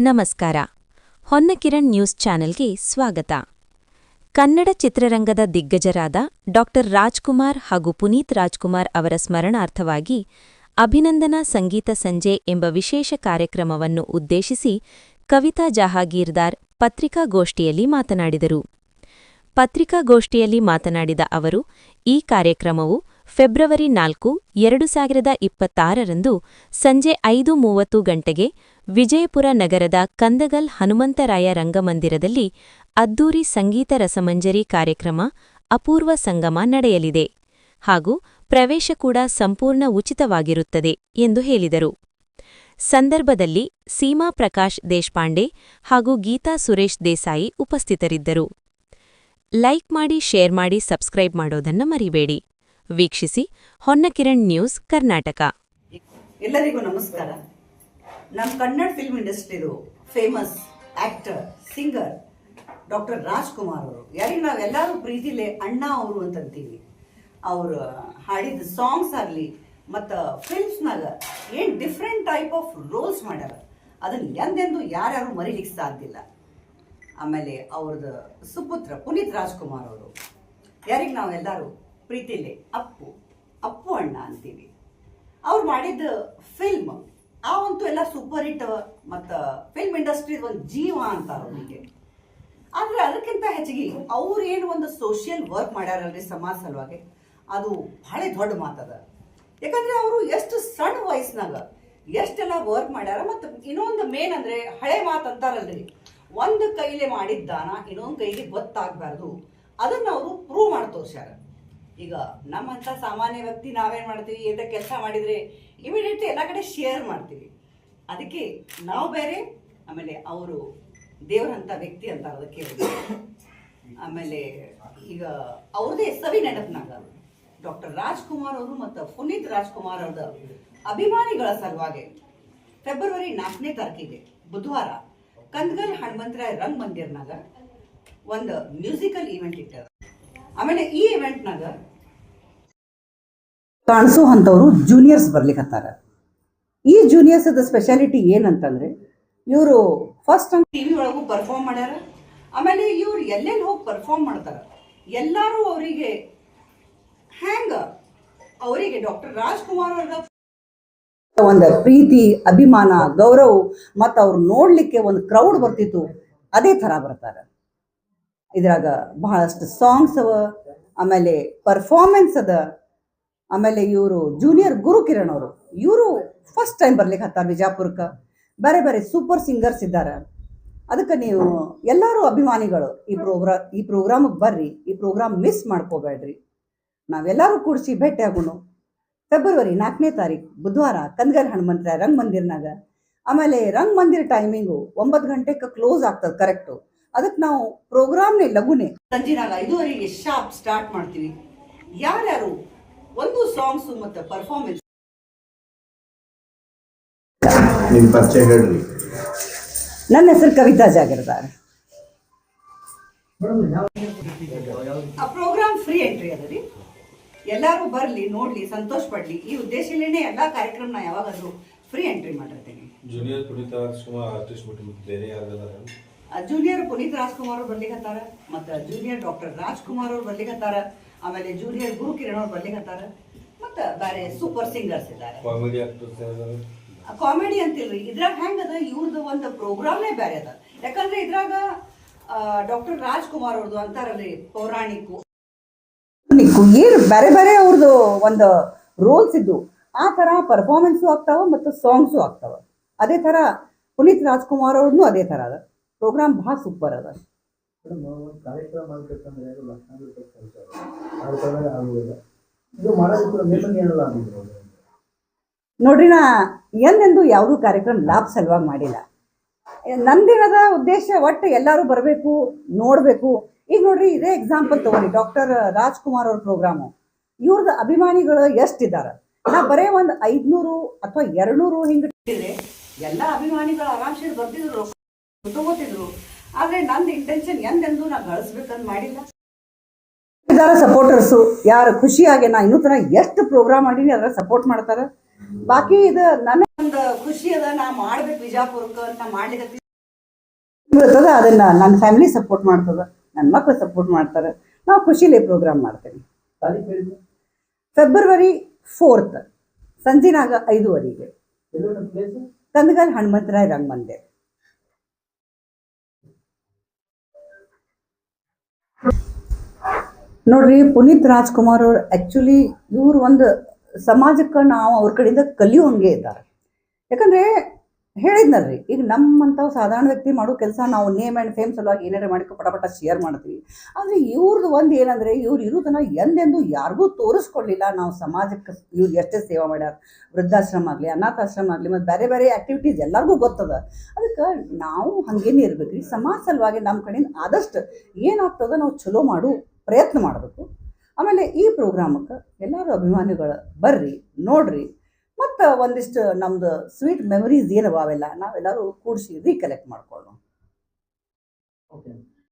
ನಮಸ್ಕಾರ. ಹೊನ್ನಕಿರಣ್ ನ್ಯೂಸ್ ಚಾನೆಲ್ಗೆ ಸ್ವಾಗತ. ಕನ್ನಡ ಚಿತ್ರರಂಗದ ದಿಗ್ಗಜರಾದ ಡಾಕ್ಟರ್ ರಾಜ್ಕುಮಾರ್ ಹಾಗೂ ಪುನೀತ್ ರಾಜ್ಕುಮಾರ್ ಅವರ ಸ್ಮರಣಾರ್ಥವಾಗಿ ಅಭಿನಂದನಾ ಸಂಗೀತ ಸಂಜೆ ಎಂಬ ವಿಶೇಷ ಕಾರ್ಯಕ್ರಮವನ್ನು ಉದ್ದೇಶಿಸಿ ಕವಿತಾ ಜಹಾಗೀರ್ದಾರ್ ಪತ್ರಿಕಾಗೋಷ್ಠಿಯಲ್ಲಿ ಮಾತನಾಡಿದರು. ಪತ್ರಿಕಾಗೋಷ್ಠಿಯಲ್ಲಿ ಮಾತನಾಡಿದ ಅವರು, ಈ ಕಾರ್ಯಕ್ರಮವು ಫೆಬ್ರವರಿ ನಾಲ್ಕು, ಎರಡು ಸಾವಿರದ ಇಪ್ಪತ್ತಾರರಂದು ಸಂಜೆ ಐದು ಮೂವತ್ತು ಗಂಟೆಗೆ ವಿಜಯಪುರ ನಗರದ ಕಂದಗಲ್ ಹನುಮಂತರಾಯ ರಂಗಮಂದಿರದಲ್ಲಿ ಅದ್ದೂರಿ ಸಂಗೀತ ರಸಮಂಜರಿ ಕಾರ್ಯಕ್ರಮ ಅಪೂರ್ವ ಸಂಗಮ ನಡೆಯಲಿದೆ ಹಾಗೂ ಪ್ರವೇಶ ಕೂಡ ಸಂಪೂರ್ಣ ಉಚಿತವಾಗಿರುತ್ತದೆ ಎಂದು ಹೇಳಿದರು. ಸಂದರ್ಭದಲ್ಲಿ ಸೀಮಾ ಪ್ರಕಾಶ್ ದೇಶಪಾಂಡೆ ಹಾಗೂ ಗೀತಾ ಸುರೇಶ್ ದೇಸಾಯಿ ಉಪಸ್ಥಿತರಿದ್ದರು. ಲೈಕ್ ಮಾಡಿ, ಶೇರ್ ಮಾಡಿ, ಸಬ್ಸ್ಕ್ರೈಬ್ ಮಾಡೋದನ್ನ ಮರಿಬೇಡಿ. ವೀಕ್ಷಿಸಿ ಹೊನ್ನಕಿರಣ್ ನ್ಯೂಸ್ ಕರ್ನಾಟಕ. ಎಲ್ಲರಿಗೂ ನಮಸ್ಕಾರ. ನಮ್ಮ Kannada film ಇಂಡಸ್ಟ್ರಿದು famous actor singer doctor Rajkumar ಅವರು. ಯಾರಿಗೆ ನಾವೆಲ್ಲರೂ ಪ್ರೀತಿಲೆ ಅಣ್ಣ ಅವರು ಅಂತ ಅಂತೀವಿ. ಅವರು ಹಾಡಿದ ಸಾಂಗ್ಸ್ ಆಗಲಿ ಮತ್ತು ಫಿಲ್ಮ್ಸ್ನಾಗ ಏನು ಡಿಫ್ರೆಂಟ್ ಟೈಪ್ ಆಫ್ ರೋಲ್ಸ್ ಮಾಡ್ಯಾರ. ಅದನ್ನು ಎಂದೆಂದು ಯಾರ್ಯಾರು ಮರೀಲಿಕ್ಕೆ ಸಾಧ್ಯ ಇಲ್ಲ. ಆಮೇಲೆ ಅವ್ರದ್ದು ಸುಪುತ್ರ ಪುನೀತ್ ರಾಜ್ಕುಮಾರ್ ಅವರು. ಯಾರಿಗೆ ನಾವೆಲ್ಲರೂ ಪ್ರೀತಿಲೆ ಅಪ್ಪು ಅಪ್ಪು ಅಣ್ಣ ಅಂತೀವಿ. ಅವ್ರು ಮಾಡಿದ ಫಿಲ್ಮ್ ಅವಂತೂ ಎಲ್ಲ ಸೂಪರ್ ಹಿಟ್ ಮತ್ತು ಫಿಲ್ಮ್ ಇಂಡಸ್ಟ್ರಿ ಒಂದು ಜೀವ ಅಂತಾರೆ ಅವ್ರಿಗೆ ಆದ್ರೆ ಅದಕ್ಕಿಂತ ಹೆಚ್ಚಿಗೆ ಅವ್ರು ಏನು ಒಂದು ಸೋಷಿಯಲ್ ವರ್ಕ್ ಮಾಡ್ಯಾರಲ್ರಿ ಸಮಾಜ ಸಲುವಾಗಿ, ಅದು ಬಹಳ ದೊಡ್ಡ ಮಾತದ. ಯಾಕಂದ್ರೆ ಅವರು ಎಷ್ಟು ಸಣ್ಣ ವಯಸ್ಸಿನಾಗ ಎಷ್ಟೆಲ್ಲ ವರ್ಕ್ ಮಾಡ್ಯಾರ, ಮತ್ತು ಇನ್ನೊಂದು ಮೇನ್ ಅಂದ್ರೆ ಹಳೆ ಮಾತು ಅಂತಾರಲ್ರಿ. ಒಂದು ಕೈಲಿ ಮಾಡಿದ್ದಾನ ಇನ್ನೊಂದು ಕೈಗೆ ಗೊತ್ತಾಗಬಾರ್ದು. ಅದನ್ನ ಅವರು ಪ್ರೂವ್ ಮಾಡಿ ತೋರ್ಸ್ಯಾರ. ಈಗ ನಮ್ಮಂತ ಸಾಮಾನ್ಯ ವ್ಯಕ್ತಿ ನಾವೇನು ಮಾಡ್ತೀವಿ? ಎಂತ ಕೆಲಸ ಮಾಡಿದ್ರೆ ಇಮಿಡಿಯೇಟ್ಲಿ ಎಲ್ಲ ಕಡೆ ಶೇರ್ ಮಾಡ್ತೀವಿ. ಅದಕ್ಕೆ ನಾವು ಬೇರೆ, ಆಮೇಲೆ ಅವರು ದೇವರಂತ ವ್ಯಕ್ತಿ ಅಂತ ಅದಕ್ಕೆ ಆಮೇಲೆ ಈಗ ಅವ್ರದೇ ಸವಿ ನೆನಪಿನಾಗ ಡಾಕ್ಟರ್ ರಾಜ್ಕುಮಾರ್ ಅವರು ಮತ್ತು ಪುನೀತ್ ರಾಜ್ಕುಮಾರ್ ಅವ್ರದ ಅಭಿಮಾನಿಗಳ ಸಲುವಾಗಿ ಫೆಬ್ರವರಿ ನಾಲ್ಕನೇ ತಾರೀಕಿಗೆ ಬುಧವಾರ ಕಂದಗಲ್ ಹನುಮಂತರಾಯ ರಂಗ್ ಮಂದಿರ್ನಾಗ ಒಂದು ಮ್ಯೂಸಿಕಲ್ ಇವೆಂಟ್ ಇಟ್ಟದ ಆಮೇಲೆ ಈ ಇವೆಂಟ್ನಾಗ ಕಾಣಿಸೋ ಅಂಥವ್ರು ಜೂನಿಯರ್ಸ್ ಬರ್ಲಿಕ್ಕತ್ತಾರ ಈ ಜೂನಿಯರ್ಸ್ ಸ್ಪೆಷಾಲಿಟಿ ಏನಂತಂದ್ರೆ, ಇವರು ಫಸ್ಟ್ ಟಿ ವಿ ಒಳಗೂ ಪರ್ಫಾರ್ಮ್ ಮಾಡ್ಯಾರ. ಆಮೇಲೆ ಇವ್ರು ಎಲ್ಲೆಲ್ಲಿ ಹೋಗಿ ಪರ್ಫಾರ್ಮ್ ಮಾಡ್ತಾರ? ಎಲ್ಲರೂ ಅವರಿಗೆ ಹ್ಯಾಂಗ ಅವರಿಗೆ ಡಾಕ್ಟರ್ ರಾಜ್ಕುಮಾರ್ ಅವ್ರ ಒಂದು ಪ್ರೀತಿ, ಅಭಿಮಾನ, ಗೌರವ ಮತ್ತು ಅವ್ರು ನೋಡ್ಲಿಕ್ಕೆ ಒಂದು ಕ್ರೌಡ್ ಬರ್ತಿತ್ತು, ಅದೇ ಥರ ಬರ್ತಾರೆ. ಇದ್ರಾಗ ಬಹಳಷ್ಟು ಸಾಂಗ್ಸ್ ಅವ, ಆಮೇಲೆ ಪರ್ಫಾರ್ಮೆನ್ಸ್ ಅದ. ಆಮೇಲೆ ಇವರು ಜೂನಿಯರ್ ಗುರು ಕಿರಣ್ ಅವರು. ಇವರು ಫಸ್ಟ್ ಟೈಮ್ ಬರ್ಲಿಕ್ಕೆ ಹತ್ತಾರ ವಿಜಾಪುರಕ್ಕೆ ಬೇರೆ ಬೇರೆ ಸೂಪರ್ ಸಿಂಗರ್ಸ್ ಇದ್ದಾರೆ. ಅದಕ್ಕೆ ನೀವು ಎಲ್ಲರೂ ಅಭಿಮಾನಿಗಳು, ಈ ಪ್ರೋಗ್ರಾ ಈ ಪ್ರೋಗ್ರಾಮಿಗೆ ಬರ್ರಿ, ಈ ಪ್ರೋಗ್ರಾಮ್ ಮಿಸ್ ಮಾಡ್ಕೋಬೇಡ್ರಿ. ನಾವೆಲ್ಲರೂ ಕೂಡಿಸಿ ಭೇಟಿ ಆಗೋಣ. ಫೆಬ್ರವರಿ ನಾಲ್ಕನೇ ತಾರೀಕು ಬುಧವಾರ ಕಂದಗಲ್ ಹನುಮಂತರ ರಂಗ್ ಮಂದಿರ್ನಾಗ. ಆಮೇಲೆ ರಂಗ್ ಮಂದಿರ್ ಟೈಮಿಂಗು ಒಂಬತ್ತು ಗಂಟೆಗೆ ಕ್ಲೋಸ್ ಆಗ್ತದೆ ಕರೆಕ್ಟು ಅದಕ್ಕೆ ನಾವು ಪ್ರೋಗ್ರಾಮ್ನೇ ಲಘುನೆ. ಸಂಜೆನಾಗ ಐದುವರೆಗೆ ಶಾಪ್ ಸ್ಟಾರ್ಟ್ ಮಾಡ್ತೀವಿ. ಯಾರ್ಯಾರು ಒಂದು ಸಾಂಗ್ಸ್ ಮತ್ತೆ ಪರ್ಫಾರ್ಮೆನ್ಸ್ ನಿಮ್ಮ ಪರಿಚಯ ಹೇಳ್ರಿ. ನನ್ನ ಹೆಸರು ಕವಿತಾ ಜಾಗಿರ್ದಾರ್. ಆ ಪ್ರೋಗ್ರಾಮ್ ಫ್ರೀ ಎಂಟ್ರಿ ಅದ ರೀ. ಎಲ್ಲರೂ ಬರ್ಲಿ ನೋಡ್ಲಿ ಸಂತೋಷ ಪಡ್ಲಿ. ಈ ಉದ್ದೇಶಲೇನೆ ಎಲ್ಲಾ ಕಾರ್ಯಕ್ರಮನ ಯಾವಾಗಾದ್ರೂ ಫ್ರೀ ಎಂಟ್ರಿ ಮಾಡಿರ್ತೀನಿ. ಜೂನಿಯರ್ ಪುನೀತ್ ರಾಜ್ಕುಮಾರ್ ಆರ್ಟಿಸ್ಟ್ ಬಿಟ್ಟು ಬೇರೆ ಜೂನಿಯರ್ ಪುನೀತ್ ರಾಜ್ಕುಮಾರ್ ಅವ್ರು ಹತ್ತಾರ ಮತ್ತೆ ಜೂನಿಯರ್ ಡಾಕ್ಟರ್ ರಾಜ್ಕುಮಾರ್ ಅವ್ರು ಬರ್ಲಿಕತ್ತಾರ. ಆಮೇಲೆ ಜೂನಿಯರ್ ಗುರು ಕಿರಣ್ ಅವ್ರು ಬರ್ತೀನಿ ಹತ್ತಾರ ಮತ್ತ ಬೇರೆ ಸೂಪರ್ ಸಿಂಗರ್ಸ್ ಇದ್ದಾರೆ. ಕಾಮಿಡಿ ಆಕ್ಟರ್ಸ್ ಕಾಮಿಡಿ ಅಂತಿಲ್ರಿ. ಇದ್ರಾಗ ಹೆಂಗದ ಇವ್ರದ್ದು ಒಂದು ಪ್ರೋಗ್ರಾಮ್ನೇ ಬೇರೆ ಅದ. ಯಾಕಂದ್ರೆ ಇದ್ರಾಗ ಡಾಕ್ಟರ್ ರಾಜ್ಕುಮಾರ್ ಅವ್ರದ್ದು ಅಂತಾರಲ್ರಿ ಪೌರಾಣಿಕು ಏನು ಬೇರೆ ಬೇರೆ ಅವ್ರದ್ದು ಒಂದು ರೋಲ್ಸ್ ಇದ್ದು ಆ ಥರ ಪರ್ಫಾರ್ಮೆನ್ಸು ಆಗ್ತಾವ ಮತ್ತು ಸಾಂಗ್ಸು ಆಗ್ತಾವ. ಅದೇ ಥರ ಪುನೀತ್ ರಾಜ್ಕುಮಾರ್ ಅವ್ರದ್ದು ಅದೇ ಥರ ಅದ. ಪ್ರೋಗ್ರಾಮ್ ಭಾಳ ಸೂಪರ್ ಅದ. ಕಾರ್ಯಕ್ರಮ ನೋಡ್ರಿ ನಾ, ಎಂದೆಂದು ಯಾವುದೂ ಕಾರ್ಯಕ್ರಮ ಲಾಭ ಸಲುವಾಗಿ ಮಾಡಿಲ್ಲ. ನಂದಿನದ ಉದ್ದೇಶ ಒಟ್ಟು ಎಲ್ಲರೂ ಬರಬೇಕು, ನೋಡಬೇಕು. ಈಗ ನೋಡ್ರಿ, ಇದೇ ಎಕ್ಸಾಂಪಲ್ ತಗೊಳ್ಳಿ ಡಾಕ್ಟರ್ ರಾಜ್ಕುಮಾರ್ ಅವ್ರ ಪ್ರೋಗ್ರಾಮು ಇವ್ರದ್ದು ಅಭಿಮಾನಿಗಳು ಎಷ್ಟಿದ್ದಾರೆ ನಾ ಬರೇ ಒಂದು ಐದ್ನೂರು ಅಥವಾ ಎರಡ್ನೂರು ಹಿಂಗೆ ಎಲ್ಲಾ ಎಲ್ಲ ಅಭಿಮಾನಿಗಳು ಆರಾಮ್ಸೆ ಬರ್ತಿದ್ರು ತಗೋತಿದ್ರು. ಆದ್ರೆ ನಂದು ಇಂಟೆನ್ಷನ್ ಎಂದೆಂದು ನಾ ಗಳಿಸ್ಬೇಕಂತ ಮಾಡಿಲ್ಲ. ಇದಾರ ಸಪೋರ್ಟರ್ಸು ಯಾರು ಖುಷಿಯಾಗಿ ನಾ ಇನ್ನೂ ತನಕ ಎಷ್ಟು ಪ್ರೋಗ್ರಾಮ್ ಮಾಡೀನಿ ಅದ್ರ ಸಪೋರ್ಟ್ ಮಾಡ್ತಾರೆ. ಬಾಕಿ ಇದು ನನ್ನ ಒಂದು ಖುಷಿ ಅದ ನಾ ಮಾಡ್ಬೇಕು ವಿಜಾಪುರಕ್ಕೆ ಅಂತ ಮಾಡ್ಲಿಕ್ಕೆ ಬರ್ತದ ಅದನ್ನ ನನ್ನ ಫ್ಯಾಮಿಲಿ ಸಪೋರ್ಟ್ ಮಾಡ್ತದ ನನ್ನ ಮಕ್ಳು ಸಪೋರ್ಟ್ ಮಾಡ್ತಾರೆ. ನಾವು ಖುಷಿಲಿ ಪ್ರೋಗ್ರಾಮ್ ಮಾಡ್ತೇವೆ ಫೆಬ್ರವರಿ ಫೋರ್ತ್ ಸಂಜಿನಾಗ ಐದುವರೆಗೆ. ಕಂದಗಲ್ ಹನುಮಂತರಾಯ ರಂಗಮಂದಿರ್. ನೋಡ್ರಿ ಪುನೀತ್ ರಾಜ್ಕುಮಾರ್ ಅವ್ರು ಆ್ಯಕ್ಚುಲಿ ಇವ್ರು ಒಂದು ಸಮಾಜಕ್ಕೆ ನಾವು ಅವ್ರ ಕಡೆಯಿಂದ ಕಲಿಯುವಂಗೆ ಇದ್ದಾರೆ. ಯಾಕಂದ್ರೆ ಹೇಳಿದ್ನಲ್ರಿ. ಈಗ ನಮ್ಮಂಥವು ಸಾಧಾರಣ ವ್ಯಕ್ತಿ ಮಾಡೋ ಕೆಲಸ ನಾವು ನೇಮ್ ಆ್ಯಂಡ್ ಫೇಮ್ ಸಲುವಾಗಿ ಏನಾರ ಮಾಡ್ಕೊ ಪಟ ಪಟ ಶೇರ್ ಮಾಡ್ತೀವಿ. ಆದರೆ ಇವ್ರದ್ದು ಒಂದು ಏನಂದರೆ ಇವ್ರು ಇರೋದನ್ನ ಎಂದೆಂದು ಯಾರಿಗೂ ತೋರಿಸ್ಕೊಡ್ಲಿಲ್ಲ. ನಾವು ಸಮಾಜಕ್ಕೆ ಇವ್ರು ಎಷ್ಟೇ ಸೇವೆ ಮಾಡ್ಯಾರ, ವೃದ್ಧಾಶ್ರಮ ಆಗಲಿ, ಅನಾಥಾಶ್ರಮ ಆಗಲಿ, ಮತ್ತು ಬೇರೆ ಬೇರೆ ಆ್ಯಕ್ಟಿವಿಟೀಸ್ ಎಲ್ಲರಿಗೂ ಗೊತ್ತದ. ಅದಕ್ಕೆ ನಾವು ಹಾಗೇನೇ ಇರಬೇಕು ರೀ ಸಮಾಜ ಸಲುವಾಗಿ ನಮ್ಮ ಕಡೆಯಿಂದ ಆದಷ್ಟು ಏನಾಗ್ತದ ನಾವು ಚಲೋ ಮಾಡು ಪ್ರಯತ್ನ ಮಾಡಬೇಕು. ಆಮೇಲೆ ಈ ಪ್ರೋಗ್ರಾಮಕ್ಕೆ ಎಲ್ಲರೂ ಅಭಿಮಾನಿಗಳು ಬರ್ರಿ, ನೋಡ್ರಿ ಮತ್ತು ಒಂದಿಷ್ಟು ನಮ್ದು ಸ್ವೀಟ್ ಮೆಮರೀಸ್ ಏನವ ಅವೆಲ್ಲ ನಾವೆಲ್ಲರೂ ಕೂಡಿಸಿ ರೀಕಲೆಕ್ಟ್ ಮಾಡ್ಕೊಳ್ಳೋಣ. ಓಕೆ